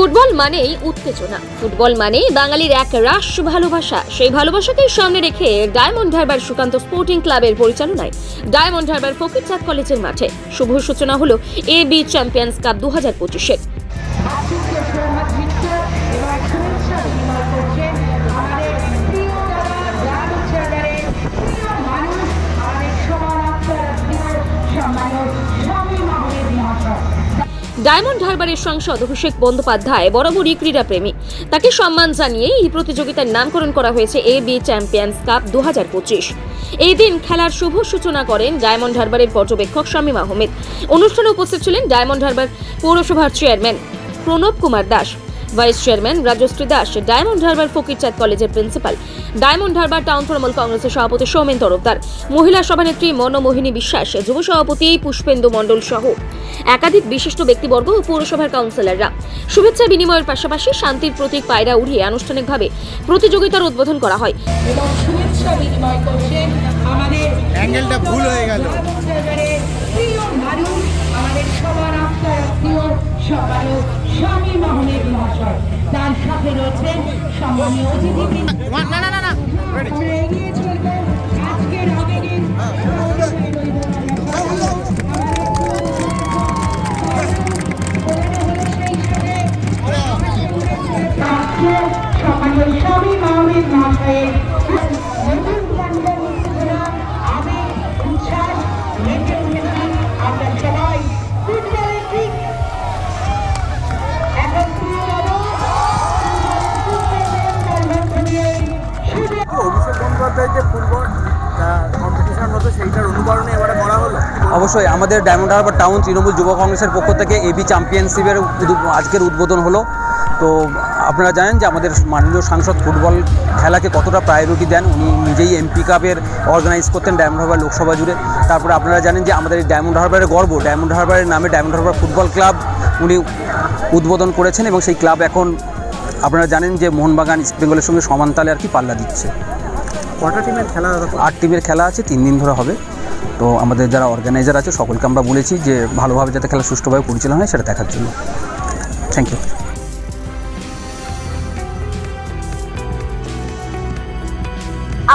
Football মানেই উত্তেজনা। Football মানেই বাঙালির এক রাস ভালোবাসা। সেই ভালোবাসাকেই সামনে রেখে ডায়মন্ড হারবার সুকান্ত স্পোর্টিং ক্লাবের পরিচালনায় ডায়মন্ড হারবার ফকিরচাঁদ কলেজের মাঠে। শুভ সূচনা হলো বি চ্যাম্পিয়ন্স কাপ দু হাজার পঁচিশের ডায়মন্ড হারবারের সাংসদ অভিষেক বন্দ্যোপাধ্যায় বরাবরই ক্রীড়াপ্রেমী। তাকে সম্মান জানিয়ে এই প্রতিযোগিতার নামকরণ করা হয়েছে এ বি চ্যাম্পিয়ন্স কাপ দু হাজার পঁচিশ। এই দিন খেলার শুভ সূচনা করেন ডায়মন্ড হারবারের পর্যবেক্ষক শামীম আহমেদ। অনুষ্ঠানে উপস্থিত ছিলেন ডায়মন্ড হারবার পৌরসভার chairman Pranab Kumar Das. Vice chairman Rajashree Das Diamond Harbour Fakirchand কলেজের principal Diamond Harbour town Trinamool কংগ্রেসের সভাপতি সৌমেন তরফদার মহিলা সভানেত্রী মনোমোহিনী বিশ্বাস যুব সভাপতি পুষ্পেন্দু মণ্ডল সহ। একাধিক বিশিষ্ট ব্যক্তিবর্গ ও পৌরসভার কাউন্সিলররা। শুভেচ্ছা বিনিময়ের পাশাপাশি শান্তির প্রতীক পায়রা উড়িয়ে আনুষ্ঠানিকভাবে প্রতিযোগিতার উদ্বোধন করা হয়। এবং শুভেচ্ছা বিনিময় করছেন আমাদের অ্যাঙ্গেলটা ভুল হয়ে গেল। সাথে রয়েছেন সম্মানীয় অতিথিবৃন্দ না না না না এগিয়ে চলবো আজকের আবেগের সম্মানীয় স্বামী মাহমুদ মহাশয়ের সেইটার অনুকরণে এবারে করা হলো? অবশ্যই, আমাদের ডায়মন্ড হারবার টাউন তৃণমূল যুব কংগ্রেসের পক্ষ থেকে এবি চ্যাম্পিয়নশিপের আজকের উদ্বোধন হলো। তো আপনারা জানেন যে আমাদের মাননীয় সাংসদ ফুটবল খেলাকে কতটা প্রায়োরিটি দেন, উনি নিজেই এমপি কাপের অর্গানাইজ করতেন ডায়মন্ড হারবার লোকসভা জুড়ে। তারপরে আপনারা জানেন যে আমাদের ডায়মন্ড হারবারের গর্ব ডায়মন্ড হারবারের নামে ডায়মন্ড হারবার ফুটবল ক্লাব উনি উদ্বোধন করেছেন এবং সেই ক্লাব এখন আপনারা জানেন যে মোহনবাগান ইস্ট বেঙ্গলের সঙ্গে সমান তালে আর কি পাল্লা দিচ্ছে। কটা টিমের খেলা আট টিমের খেলা আছে, তিন দিন ধরে হবে। তো আমাদের যারা অর্গানাইজার আছে, সকলকে আমরা বলেছি যে ভালোভাবে যাতে খেলা সুষ্ঠুভাবে পরিচালনা হয়, সেটা দেখার জন্য। থ্যাংক ইউ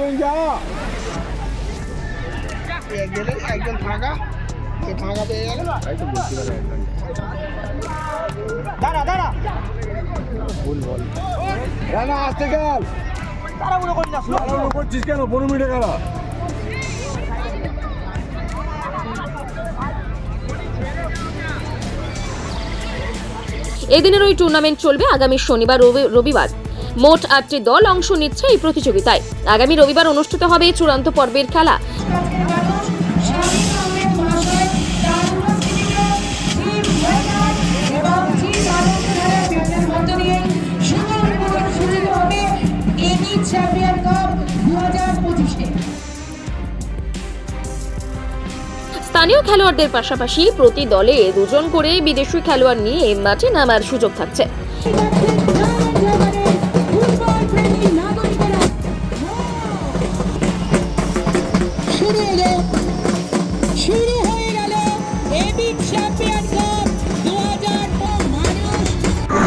একজন যা একজন একজন একজন ফাঁকা সে ফাঁকা পেয়ে গেল। দাঁড়া দাঁড়া। ভুল বল। না আসতে গেল তাড়াহুড়ো করছিস কেন? পনেরো মিনিটে খেলা। এদিনের ওই টুর্নামেন্ট চলবে আগামী শনিবার রবি- রবিবার। মোট আটটি দল অংশ নিচ্ছে এই প্রতিযোগিতায়। আগামী রবিবার অনুষ্ঠিত হবে চূড়ান্ত পর্বের খেলা। স্থানীয় খেলোয়াড়দের পাশাপাশি প্রতি দলে দুজন করে বিদেশি খেলোয়াড় নিয়ে মাঠে নামার সুযোগ থাকছে।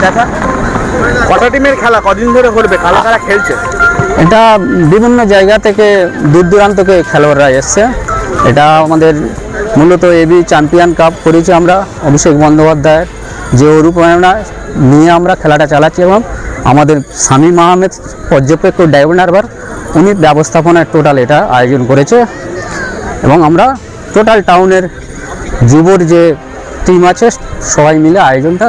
দেখা? কটা টিমের খেলা? কদিন ধরে করবে কারা খেলছে? এটা বিভিন্ন জায়গা থেকে দূর দূরান্ত থেকে খেলোয়াড়রা এসছে। এটা আমাদের মূলত এবি চ্যাম্পিয়ন কাপ করেছি আমরা, অভিষেক বন্দ্যোপাধ্যায়ের যে অনুপ্রেরণা নিয়ে আমরা খেলাটা চালাচ্ছি এবং আমাদের শামীম আহমেদ পর্যবেক্ষক হারবার উনি ব্যবস্থাপনার টোটাল এটা আয়োজন করেছে এবং আমরা টোটাল টাউনের যুবর যে টিম আছে, সবাই মিলে আয়োজনটা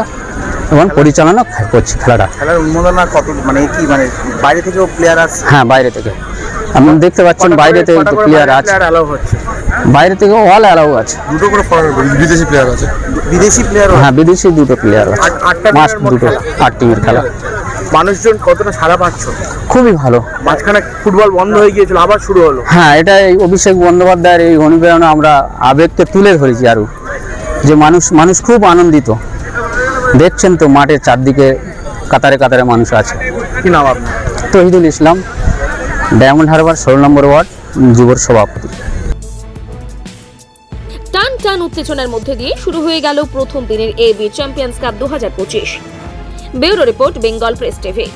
এবং পরিচালনা করছি খেলাটা। খেলার উন্মাদনা কত মানে কি মানে বাইরে থেকেও প্লেয়ার আসছে? হ্যাঁ বাইরে থেকে। আপনি দেখতে পাচ্ছেন বাইরে থেকে প্লেয়ার আছে। বাইরে থেকে অল অ্যালাউ আছে। দুটো করে বিদেশি প্লেয়ার আছে। বিদেশি প্লেয়ার হ্যাঁ বিদেশি দুটো প্লেয়ার আছে। আটটা মাস্ট দুটো খেলা। আট টিমের খেলা। মানুষজন কতটা সারা পাচ্ছ? খুবই ভালো। মাঝখানে ফুটবল বন্ধ হয়ে গিয়েছিল আবার শুরু হলো। হ্যাঁ এটা এই অভিষেক বন্দ্যোপাধ্যায়ের এই অনুপ্রেরণা আমরা আবেগকে তুলে ধরেছি আরও যে মানুষ মানুষ খুব আনন্দিত। দেখছেন তো মাঠের চারদিকে কাতারে কাতারে মানুষ আছে। কি নাম আপনার? তহিদুল ইসলাম ডায়মন্ড হারবার ষোলো নম্বর ওয়ার্ড যুবর সভাপতি। টান টান উত্তেজনার মধ্যে দিয়ে শুরু হয়ে গেল প্রথম দিনের এ বি চ্যাম্পিয়ন্স কাপ দু হাজার পঁচিশ। Bureau report Bengal press TV.